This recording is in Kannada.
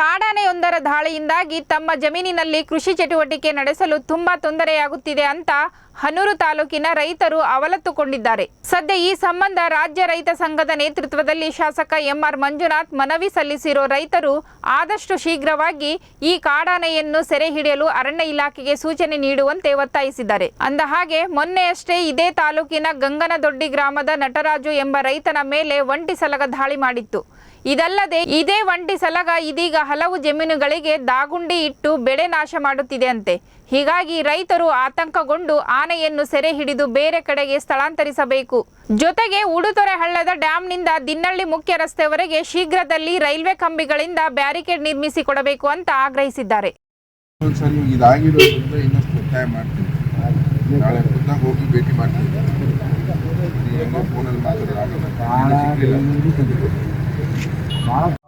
ಕಾಡಾನೆಯೊಂದರ ದಾಳಿಯಿಂದಾಗಿ ತಮ್ಮ ಜಮೀನಿನಲ್ಲಿ ಕೃಷಿ ಚಟುವಟಿಕೆ ನಡೆಸಲು ತುಂಬಾ ತೊಂದರೆಯಾಗುತ್ತಿದೆ ಅಂತ ಹನೂರು ತಾಲೂಕಿನ ರೈತರು ಅವಲತ್ತುಕೊಂಡಿದ್ದಾರೆ. ಸದ್ಯ ಈ ಸಂಬಂಧ ರಾಜ್ಯ ರೈತ ಸಂಘದ ನೇತೃತ್ವದಲ್ಲಿ ಶಾಸಕ ಎಂಆರ್ ಮಂಜುನಾಥ್ ಮನವಿ ಸಲ್ಲಿಸಿರೋ ರೈತರು ಆದಷ್ಟು ಶೀಘ್ರವಾಗಿ ಈ ಕಾಡಾನೆಯನ್ನು ಸೆರೆ ಹಿಡಿಯಲು ಅರಣ್ಯ ಇಲಾಖೆಗೆ ಸೂಚನೆ ನೀಡುವಂತೆ ಒತ್ತಾಯಿಸಿದ್ದಾರೆ. ಅಂದ ಹಾಗೆ ಮೊನ್ನೆಯಷ್ಟೇ ಇದೇ ತಾಲೂಕಿನ ಗಂಗನದೊಡ್ಡಿ ಗ್ರಾಮದ ನಟರಾಜು ಎಂಬ ರೈತನ ಮೇಲೆ ಒಂಟಿ ಸಲಗ ದಾಳಿ ಮಾಡಿತ್ತು. ಇದಲ್ಲದೆ ಇದೇ ಒಂಟಿ ಸಲಗ ಇದೀಗ ಹಲವು ಜಮೀನುಗಳಿಗೆ ದಾಗುಂಡಿ ಇಟ್ಟು ಬೆಳೆ ನಾಶ ಮಾಡುತ್ತಿದೆ ಅಂತೆ ಹೀಗಾಗಿ ರೈತರು ಆತಂಕಗೊಂಡು ಆನೆಯನ್ನು ಸೆರೆ ಹಿಡಿದು ಬೇರೆ ಕಡೆಗೆ ಸ್ಥಳಾಂತರಿಸಬೇಕು. ಜೊತೆಗೆ ಉಡುತೊರೆ ಹಳ್ಳದ ಡ್ಯಾಂನಿಂದ ದಿನ್ನಳ್ಳಿ ಮುಖ್ಯ ರಸ್ತೆವರೆಗೆ ಶೀಘ್ರದಲ್ಲಿ ರೈಲ್ವೆ ಕಂಬಿಗಳಿಂದ ಬ್ಯಾರಿಕೇಡ್ ನಿರ್ಮಿಸಿ ಕೊಡಬೇಕು ಅಂತ ಆಗ್ರಹಿಸಿದ್ದಾರೆ. ಭೇಟಿ